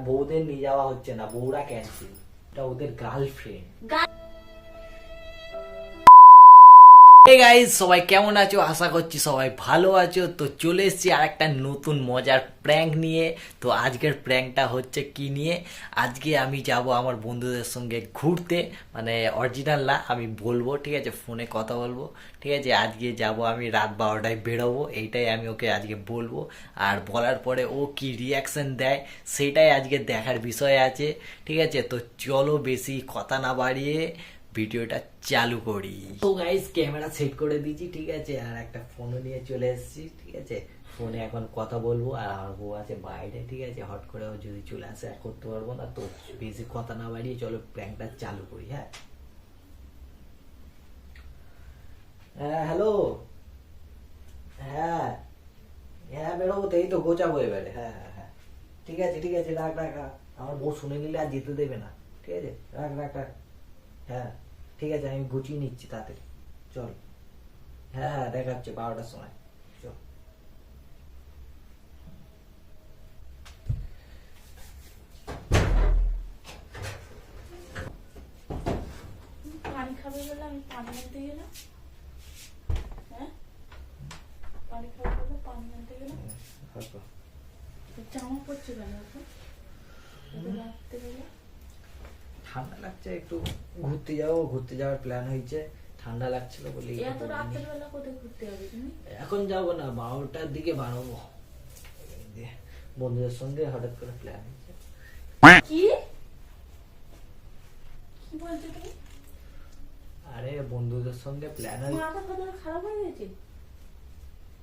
বউদের নিয়ে যাওয়া হচ্ছে না বউরা ক্যান্সেল এটা ওদের গার্লফ্রেন্ড গাইজ সবাই কেমন আছো? আশা করছি সবাই ভালো আছো। তো চলে এসেছি আর একটা নতুন মজার প্র্যাঙ্ক নিয়ে। তো আজকের প্র্যাঙ্কটা হচ্ছে কি নিয়ে? আজকে আমি যাব আমার বন্ধুদের সঙ্গে ঘুরতে। মানে অরিজিনাল না, আমি বলব, ঠিক আছে? ফোনে কথা বলব। ঠিক আছে? আজকে যাব আমি রাত বারোটায় বেরোবো। এইটাই আমি ওকে আজকে বলব। আর বলার পরে ও কি রিয়াকশন দেয়, সেটাই আজকে দেখার বিষয় আছে। ঠিক আছে? তো চলো বেশি কথা না বাড়িয়ে ভিডিওটা চালু করি। তো গাইস ক্যামেরা সেট করে দিয়েছি, ঠিক আছে? আর একটা ফোনও নিয়ে চলে এসেছি, ঠিক আছে? ফোনে এখন কথা বলব, আর আমার বউ আছে বাইরে, ঠিক আছে? হট করে যদি চলে আসে, আর করতে পারব না, তো বেশি কথা না বাড়িয়ে চলো প্র্যাঙ্কটা চালু করি হ্যাঁ? হ্যাঁ হ্যালো হ্যাঁ? হ্যাঁ বেরোবো তো এই তো গোচাবো এবারে হ্যাঁ হ্যাঁ হ্যাঁ। ঠিক আছে ঠিক আছে, রাখ রাখ আমার বউ শুনে নিলে আর যেতে দেবে না, ঠিক আছে? রাখ রাখ রাখ। হ্যাঁ। ঠিক আছে আমি গুছিয়ে নিচ্ছি তাড়াতাড়ি। চল। হ্যাঁ হ্যাঁ দেখাচ্ছে বারোটার সময়। চল। পানি খাবে বলে আমি পানি আনতে গেলাম। হ্যাঁ? পানি খাবে বলে পানি আনতে গেলাম। জামা পড়ছে কেন এখন? রাখতে গেলে ঠান্ডা লাগছে একটু ঘুরতে যাব ঘুরতে যাওয়ার প্ল্যান হয়েছে ঠান্ডা লাগছিল বলে এখন যাব না বারোটার দিকে বাড়াবো বন্ধুদের সঙ্গে হঠাৎ করে প্ল্যান হয়েছে। কি? কি বলছো তুমি? আরে বন্ধুদের সঙ্গে প্ল্যান মাথা খারাপ হয়ে গেছে?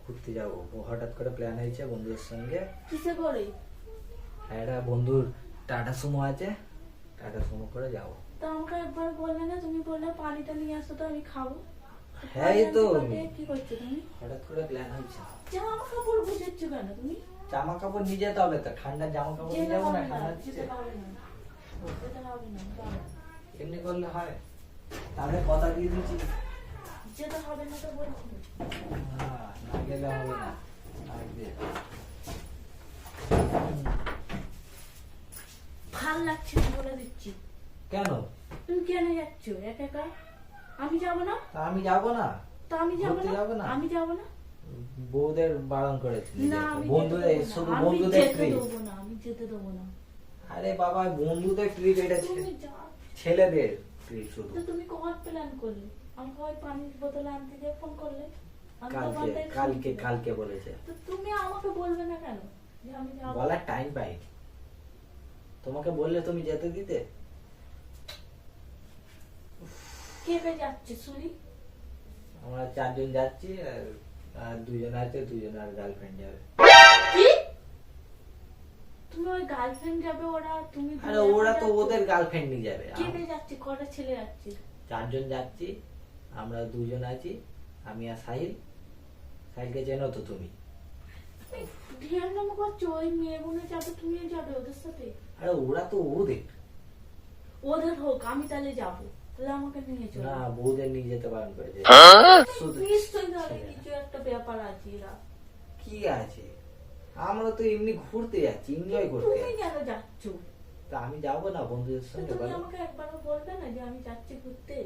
ঘুরতে যাব। হঠাৎ করে প্ল্যান হয়েছে বন্ধুদের সঙ্গে। কিসে করে? একটা বন্ধুর টাটা সুমো আছে। টাটা সুমো করে যাব। তা আমাকে একবার বললে না তুমি বললে পানিটা নিয়ে আসো তো আমি খাব। হ্যাঁ, এই তো। কি করছ তুমি? হঠাৎ করে প্ল্যান হয়েছে। জামা কাপড় বুঝেছ কেন তুমি? জামা কাপড় নিয়ে যেতে হবে তো ঠান্ডার জামা কাপড় নিয়ে যাব না ঠান্ডা যেতে দিচ্ছে হবে না। যেতে হবে না এমনি করলে হয়। তাহলে কথা দিয়ে দিচ্ছি। যেতে হবে না তো বলছি। না, না গেলে হবে না। আজকে। ভালো লাগছে না বলে দিচ্ছি। কেন? তুমি কেন যাচ্ছ? একা একা? আমি যাব না? আমি যাব না। তো আমি যাব না? আমি যাব না? বউদের বারণ করেছি বন্ধুদের শুধু বন্ধুদের যেতে ট্রিপ দেবো না আমি যেতে দেবো না। আরে বাবা বন্ধুদের ট্রিপ এটা ছেলেদের ট্রিপ শুধু। তুমি কখন প্ল্যান করলে? আমাকে পানির বোতল আনতে গিয়ে ফোন করলে? কালকে কালকে কালকে বলেছে। তো তুমি আমাকে বলবে না কেন আমি বলার টাইম পাই তোমাকে বললে তুমি যেতে দিতে? কে কে যাচ্ছে শুনি? আমরা চারজন যাচ্ছি আর দুজন আছে দুজন আর গার্লফ্রেন্ড যাবে। কি? তুমি ওই গার্লফ্রেন্ড যাবে ওরা তুমি আরে ওরা তো ওদের যাবে। কে যাচ্ছে? কটা ছেলে যাচ্ছে? চারজন যাচ্ছি আমরা দুজন আছি আমি আর সাহিল। সাহিলকে চেনো তো তুমি? ধ্যান নাম করছ ওই মেয়ে বোনে যাবে তুমিও যাবে ওদের সাথে? আরে ওরা তো ওদের। ওদের হোক আমি তাহলে যাব। তাহলে আমাকে নিয়ে চলো। না বউদের নিয়ে যেতে বারণ করেছে। শুধু কিছু একটা ব্যাপার আছে এরা। কি আছে? আমরা তো এমনি ঘুরতে যাচ্ছি এনজয় করতে তুমি কেন যাচ্ছ। তা আমি যাব না বন্ধুদের সঙ্গে তুমি বলো? আমাকে একবারও বলবে না যে আমি যাচ্ছি ঘুরতে?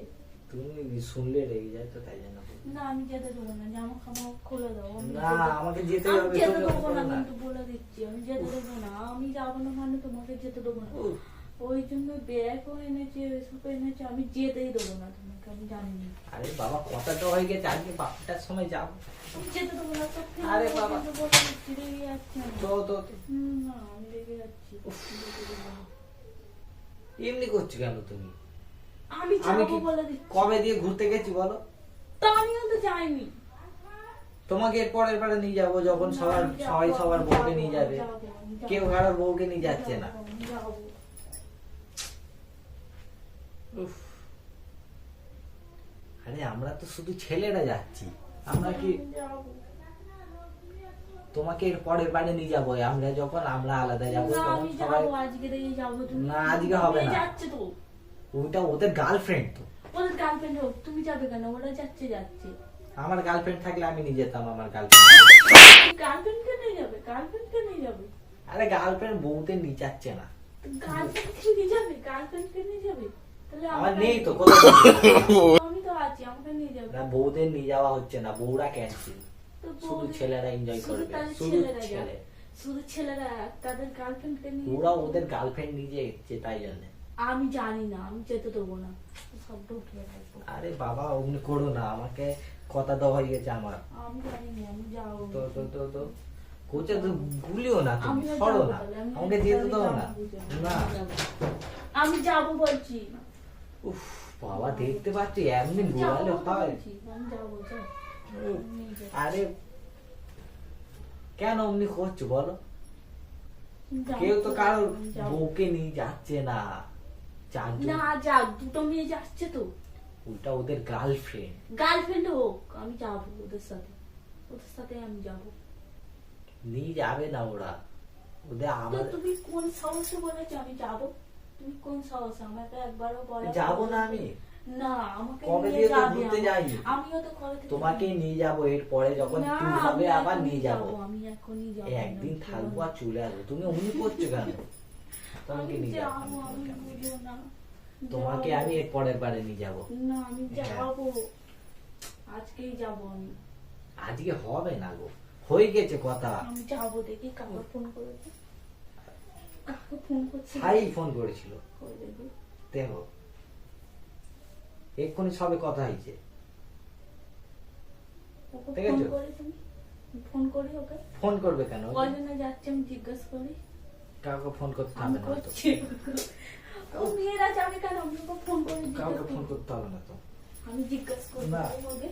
তুমি শুনলে রেগে যায় তো তাই জন্য না আমি যেতে দেবো না জামা খামা খুলে দাও না আমাকে যেতে আমি যেতে দেবো না কিন্তু বলে দিচ্ছি আমি যেতে দেবো না আমি যাব না মানে তোমাকে যেতে দেবো না। ওই জন্য ব্যাগও এনেছে এসব এনেছে আমি যেতেই দেবো না তোমাকে আমি জানি না আরে বাবা কথা তো হয়ে গেছে আজকে বারোটার সময় যাব। আমি যেতে দেবো না সত্যি আরে বাবা। কিন্তু বলে দিচ্ছি রেগে যাচ্ছি তো তো তো। না আমি রেগে যাচ্ছি। এমনি করছ কেন তুমি? আমি বলে দিচ্ছি। কবে দিয়ে ঘুরতে গেছি বলো? তা আমিও তো যাইনি। তোমাকে এর পরের বারে নিয়ে যাব যখন সবার সবাই সবার বউকে নিয়ে যাবে। কেউ কারোর বউকে নিয়ে যাচ্ছে না। আরে আমরা তো শুধু ছেলেরা যাচ্ছি। আমরা কি তোমাকে এর পরের বারে নিয়ে যাব। আমরা যখন আমরা আলাদা যাব না, আজকে হবে না। যাচ্ছে। ওইটা ওদের গার্লফ্রেন্ড তো। ওদের গার্লফ্রেন্ড হোক তুমি যাবে কেন? ওরা যাচ্ছে যাচ্ছে। আমার গার্লফ্রেন্ড থাকলে আমি নিয়ে যেতাম আমার গার্লফ্রেন্ড গার্লফ্রেন্ডকে নিয়ে যাবে? গার্লফ্রেন্ডকে নিয়ে যাবে? আরে গার্লফ্রেন্ড বউতে নিয়ে যাচ্ছে না গার্লফ্রেন্ডকে নিয়ে যাবে? গার্লফ্রেন্ডকে নিয়ে যাবে? তাহলে আমার নেই তো আমি তো আছি আমাকে নিয়ে যাবে। না বউদের নিয়ে যাওয়া হচ্ছে না বউরা ক্যান্সেল শুধু ছেলেরা এনজয় করবে শুধু ছেলে। শুধু ছেলেরা তাদের গার্লফ্রেন্ডকে নিয়ে ওরা ওদের গার্লফ্রেন্ড নিজে এসছে তাই জন্য। আমি জানি না আমি যেতে দেবো না। সব ঢুকিয়ে রাখব। আরে বাবা অমনি করো না আমাকে কথা দেওয়া হয়ে গেছে আমার। আমি জানি না আমি যাব। তো তো তো তো। কোচে তো গুলিও না তুমি সরো না। আমাকে যেতে দাও না। না। আমি যাব। বলছি। উফ বাবা দেখতে পাচ্ছি এমনি হয়। আরে কেন অমনি করছ বলো? কেউ তো কারোর বউকে নিয়ে যাচ্ছে না। না দুটো মেয়ে যাচ্ছে তো। ওটা ওদের গার্লফ্রেন্ড গার্লফ্রেন্ড হোক আমি যাব ওদের সাথে। ওদের সাথে আমি যাব। নিয়ে যাবে না ওরা। ওদের আমার তুমি কোন সাহসে বলেছ আমি যাব? তুমি কোন সাহসে? আমাকে একবারও বলো। যাব না আমি। না আমাকে কবে দিয়ে ঘুরতে। আমিও তো তোমাকে নিয়ে যাব এরপরে যখন না, ট্যুর আমি হবে আবার নিয়ে যাব। আমি এখনই যাব। একদিন থাকব আর চলে আসব। তুমি অমনি করছ কেন? তোমাকে আমি নিয়ে যাব তোমাকে আমি এর পরের বারে নিয়ে যাব। না আমি হ্যাঁ। যাব। আজকেই যাব আমি। আজকে হবে না গো। হয়ে গেছে কথা। আমি যাব দেখি কাকে ফোন করেছে। কাকে ফোন করছে। ভাই ফোন করেছিল। করে এক্ষুনি সবে কথা হয়েছে। ফোন করে তুমি ফোন করি ওকে। ফোন করবে কেন? কয়জনে যাচ্ছে আমি জিজ্ঞেস করি। কাউকে ফোন করতে হবে না তো ও মেয়েরা যাবে কেন? আমি ওকে ফোন করে কাউকে ফোন করতে হবে না তো। আমি জিজ্ঞেস করব না। ওকে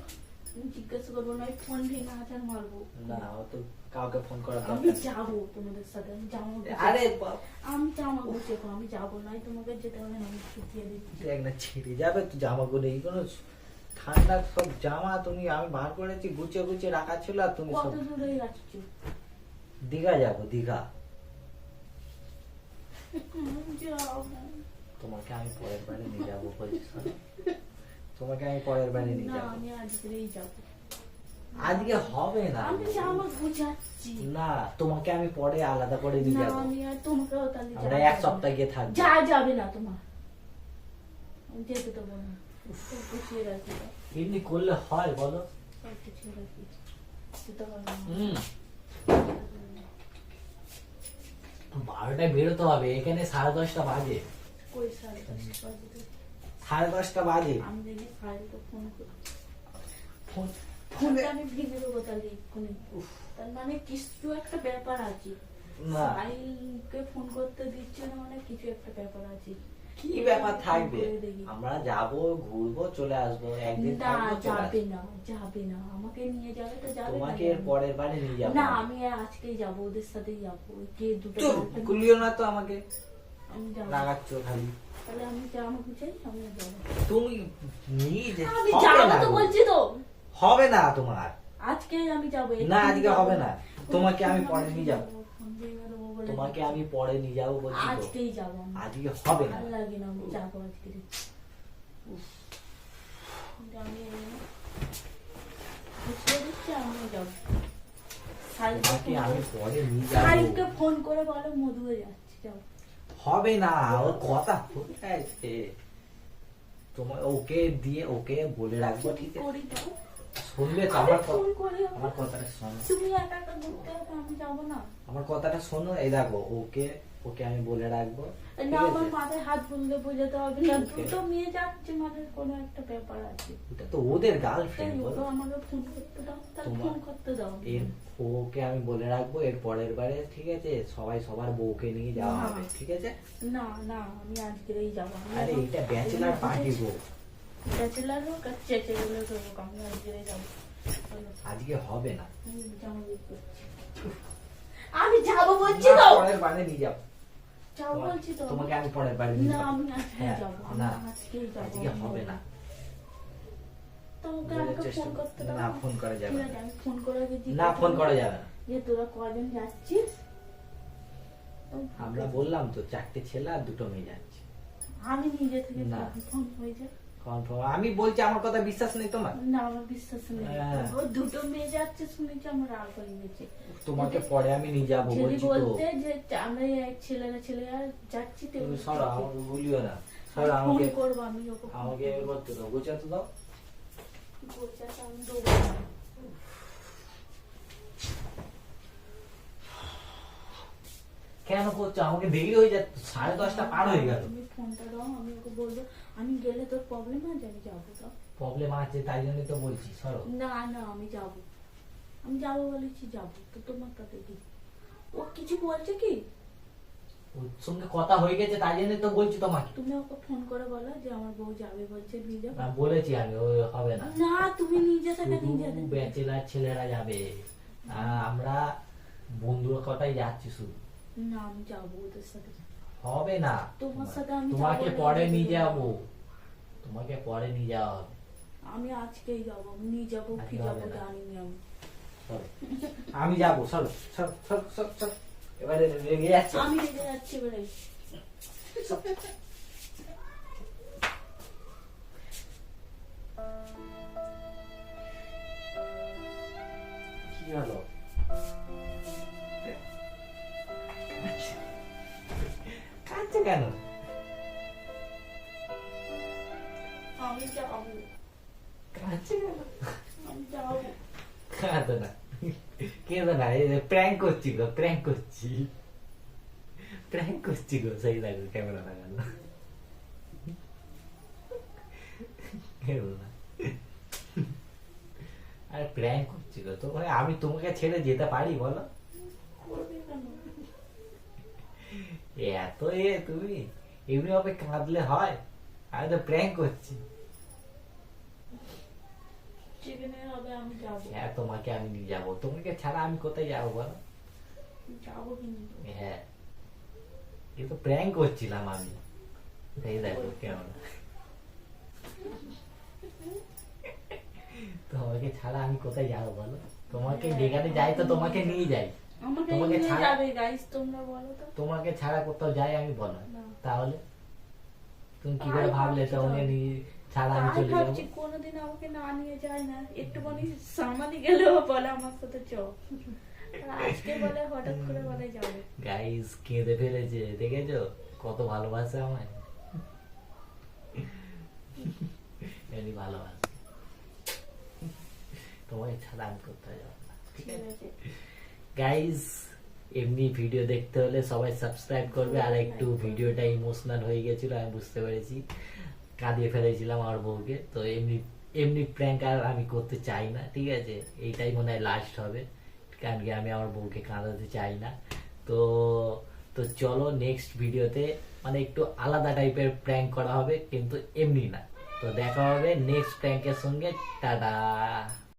আমি জিজ্ঞেস করব না ফোন ভেঙে হাজার মারবো? না ও তো কাউকে ফোন করার আমি। যাব তোমাদের সাথে আমি গুছিয়ে- আরে বাপ, আমি জামা গুছিয়ে আমি যাব না তোমাকে যেতে হবে না আমি শুকিয়ে দিচ্ছি। দেখ না ছিঁড়ে যাবে তো জামা গুলো এইগুলো ঠান্ডা সব জামা তুমি আমি বার করেছি গুছিয়ে গুছিয়ে রাখা ছিল আর তুমি সব কত দূরে যাচ্ছ দীঘা যাব দীঘা। তোমাকে আমি পরের বারে নিয়ে যাব বলছি তোমাকে আমি পরের বারে নিয়ে যাব? আমি আজকেই যাব। আজকে হবে না। আমি জামা গুছাচ্ছি না তোমাকে আমি পরে আলাদা করে নিয়ে যাব। আমি আর তোমাকেও তাহলে আমরা এক সপ্তাহ। গিয়ে থাকব। যা যাবে না তোমার। যেতে রাখি। দাও। এমনি করলে হয় বলো। হুম। বারোটায় বেরোতে হবে এখানে সাড়ে দশটা বাজে। সাড়ে দশটা বাজে মানে কিছু একটা ব্যাপার আছে। ফোন করতে দিচ্ছে না মানে কিছু একটা ব্যাপার আছে। কি ব্যাপার থাকবে। আমরা যাব ঘুরবো চলে আসব একদিন থাকব যাবে না যাবে না। আমাকে নিয়ে যাবে তো যাবে তোমাকে এর পরের বারে নিয়ে যাব। না আমি আজকেই যাব ওদের সাথেই যাব। কে দুটো গুলিও না তো আমাকে। আমি যাব। লাগাচ্ছ খালি। তাহলে আমি জামা গুছাই আমি যাব। তুমি নিয়ে যে আমি যাব তো বলছি তো। হবে না তোমার। আজকে আমি যাব না, আজকে হবে না। তোমাকে আমি পরে নিয়ে যাব। বলে তোমাকে আমি পরে নিয়ে যাব বলছি আজকেই যাব আজকে হবে না। লাগে না যাব আজকে। আমি ফোন করে- বলো যাচ্ছে যাও। হবে না ওর কথা কোথায় তোমার ওকে দিয়ে ওকে বলে রাখব ঠিক আছে? শুনলে তো আমার। আমার কথাটা শোনো। তুমি একা একা ঘুরতে আমি যাব না। আমার কথাটা শোনো এই দেখো ওকে ওকে আমি বলে রাখব না আমার মাথায় হাত বোঝাতে হবে না দুটো মেয়ে যাচ্ছে মানে কোনো একটা ব্যাপার আছে। এটা তো ওদের গার্লফ্রেন্ড ওকে আমাকে ফোন করতে দাও তার ফোন করতে দাও। এর ওকে আমি বলে রাখব এর পরের বারে ঠিক আছে? সবাই সবার বউকে নিয়ে যাওয়া হবে ঠিক আছে? না না আমি আজকেই যাব আরে এটা ব্যাচেলার পার্টি গো আজকে হবে না। আমি যাব বলছি তো পরের বারে নিয়ে যাব যাব বলছি তো তোমাকে আমি পরের বারে নিয়ে না আমি হ্যাঁ, যাব না আজকে হবে না। তোমাকে আমাকে ফোন করতে দাও। না ফোন করা যাবে না। ফোন করে দিচ্ছি। না ফোন করা যাবে না। যে তোরা কজন যাচ্ছিস? আমরা বললাম তো চারটে ছেলে আর দুটো মেয়ে যাচ্ছে। আমি নিজে থেকে। ফোন হয়ে যায়। কনফার্ম আমি বলছি আমার কথা বিশ্বাস নেই তোমার? না আমার বিশ্বাস নেই। হ্যাঁ। ও দুটো মেয়ে যাচ্ছে শুনেছি আমার তোমাকে পরে আমি নিয়ে যাব বলছি তো। বলতে যে আমরা এই ছেলেরা ছেলেরা যাচ্ছি তো আমাকে বলিও না। সরো আমাকে করব আমি ওকে আমাকে এ করতে দাও। গোছাতে দাও। গোছাতে আমি দেবো কেন করছ? আমাকে দেরি হয়ে যাচ্ছে। সাড়ে দশটা পার হয়ে গেল। তুমি ফোনটা দাও আমি ওকে বলব আমি গেলে তোর প্রবলেম আছে আমি যাব তো? প্রবলেম আছে তাই জন্য তো বলছি সরো। না না আমি যাব। আমি যাব বলেছি যাব। তো তোমার তাতে কি ও কিছু বলছে কি? ওর সঙ্গে কথা হয়ে গেছে তাই জন্য তো বলছি তোমাকে। তুমি ওকে ফোন করে বলো যে আমার বউ যাবে বলছে না বলেছি আমি ওই হবে না। না তুমি নিজে থেকে নিজে ব্যাচেলার ছেলেরা যাবে। আমরা বন্ধুর কথাই যাচ্ছি শুধু। না আমি যাব ওদের সাথে হবে না। তোমার সাথে আমি তোমাকে পরে নিয়ে। যাব তোমাকে পরে নিয়ে যাওয়া হবে। আমি আজকেই যাব আমি নিয়ে যাব কি যাব। জানি না আমি। আমি যাব চলো চল চল চল চল। এবারে রেগে যাচ্ছে। আমি রেগে যাচ্ছি এবারে। কি হলো? কেন? আমি যাব। কাঁদছে কেন? আমি যাব। কাঁদো না। কেঁদো না। প্র্যাঙ্ক করছি গো প্র্যাঙ্ক করছি। প্র্যাঙ্ক করছি গো সেই লাগবে ক্যামেরা লাগানো। কেঁদো না। আরে প্র্যাঙ্ক করছি গো তো ভাই আমি তোমাকে ছেড়ে যেতে পারি বলো? করবে কেন? এত এ তুমি এমনি ভাবে কাঁদলে হয়? আমি তো প্র্যাঙ্ক করছি। আমি যাব। হ্যাঁ তোমাকে আমি নিয়ে যাব। তোমাকে ছাড়া আমি কোথায় যাব বলো? যাব হ্যাঁ। এ তো প্র্যাঙ্ক করছিলাম আমি। এই দেখো কেমন। তোমাকে ছাড়া আমি কোথায় যাব বলো? তোমাকে যেখানে যাই তো তোমাকে নিয়ে যাই। তোমাকে ছাড়া- তোমাকে ছাড়া কোথাও যাই আমি বলো। তাহলে? তুমি কি করে ভাবলে ভাবছি তোমাকে তো। নিয়ে ছাড়া আমি চলে যাব? কোনোদিন আমাকে না নিয়ে যায় না। একটুখানি সামালি গেলেও বলে আমার সাথে চ। আজকে বলে হঠাৎ করে বলে যাবে। গাইস কেঁদে ফেলেছে দেখেছ? কত ভালোবাসে আমায়। এমনি ভালোবাসে। তোমাকে ছাড়া আমি কোথায় যাব ঠিক আছে। গাইস এমনি ভিডিও দেখতে হলে সবাই সাবস্ক্রাইব করবে। আর একটু ভিডিওটা ইমোশনাল হয়ে গেছিল, আমি বুঝতে পেরেছি। কাঁদিয়ে ফেলেছিলাম আমার বউকে। তো এমনি এমনি প্র্যাঙ্ক আর আমি করতে চাই না, ঠিক আছে? এইটাই মনে হয় লাস্ট হবে। কারণ কি, আমি আমার বউকে কাঁদাতে চাই না। তো তো চলো নেক্সট ভিডিওতে মানে একটু আলাদা টাইপের প্র্যাঙ্ক করা হবে, কিন্তু এমনি না। তো দেখা হবে নেক্সট প্র্যাঙ্কের সঙ্গে। টাটা